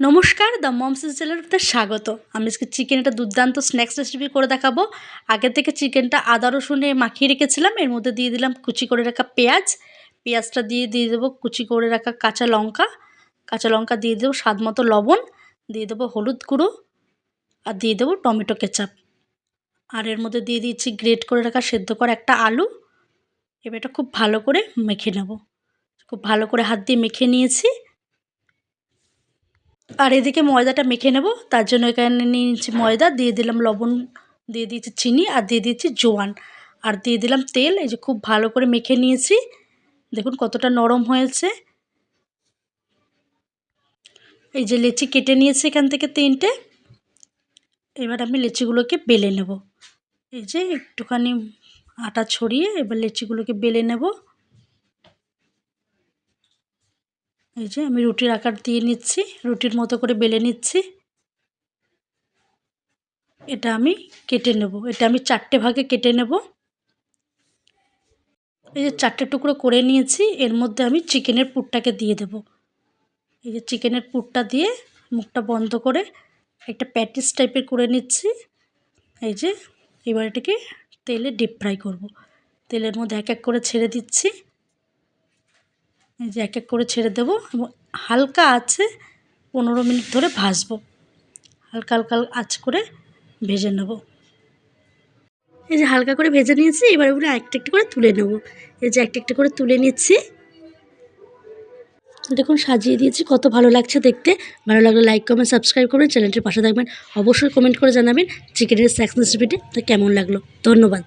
নমস্কার, দ্য মমসিস চ্যানেলতে স্বাগত। আমি আজকে চিকেন একটা দুর্দান্ত স্ন্যাক্স রেসিপি করে দেখাবো। আগে থেকে চিকেনটা আদা, রসুনে মাখিয়ে রেখেছিলাম। এর মধ্যে দিয়ে দিলাম কুচি করে রাখা পেঁয়াজ। পেঁয়াজটা দিয়ে দিয়ে দেবো কুচি করে রাখা কাঁচা লঙ্কা। কাঁচা লঙ্কা দিয়ে দেবো স্বাদ মতো লবণ। দিয়ে দেবো হলুদ গুঁড়ো। আর দিয়ে দেবো টমেটো কেচাপ। আর এর মধ্যে দিয়ে দিচ্ছি গ্রেট করে রাখা সেদ্ধ করা একটা আলু। এবার এটা খুব ভালো করে মেখে নেব। খুব ভালো করে হাত দিয়ে মেখে নিয়েছি। আর এদিকে ময়দাটা মেখে নেব, তার জন্য এখানে নিয়ে নিচ্ছি ময়দা, দিয়ে দিলাম লবণ, দিয়ে দিয়েছি চিনি আর দিয়ে দিয়েছি জোয়ান। আর দিয়ে দিলাম তেল, এই যে খুব ভালো করে মেখে নিয়েছি। দেখুন কতটা নরম হয়েছে। এই যে লেচি কেটে নিয়েছি এখান থেকে তিনটে। এবার আমি লেচিগুলোকে বেলে নেব। এই যে একটুখানি আটা ছড়িয়ে এবার লেচিগুলোকে বেলে নেব। এই যে আমি রুটির আকার দিয়ে নিচ্ছি, রুটির মতো করে বেলে নিচ্ছি। এটা আমি কেটে নেব, এটা আমি চারটে ভাগে কেটে নেব। এই যে চারটে টুকরো করে নিয়েছি, এর মধ্যে আমি চিকেনের পুরটাকে দিয়ে দেব। এই যে চিকেনের পুরটা দিয়ে মুখটা বন্ধ করে একটা প্যাটিস টাইপের করে নিচ্ছি। এই যে এবার এটাকে তেলে ডিপ ফ্রাই করব। তেলের মধ্যে এক এক করে ছেড়ে দিচ্ছি। এই যে এক এক করে ছেড়ে দেবো এবং হালকা আছে পনেরো মিনিট ধরে ভাজবো। হালকা হালকা আঁচ করে ভেজে নেব। এই যে হালকা করে ভেজে নিয়েছি, এবার ওগুলো একটা একটা করে তুলে নেব। এই যে একটা একটা করে তুলে নিচ্ছি। দেখুন, সাজিয়ে দিয়েছি, কত ভালো লাগছে দেখতে। ভালো লাগলে লাইক, কমেন্ট, সাবস্ক্রাইব করবেন চ্যানেলটির পাশে থাকবেন। অবশ্যই কমেন্ট করে জানাবেন চিকেনের স্ন্যাক্স রেসিপিটি কেমন লাগল। ধন্যবাদ।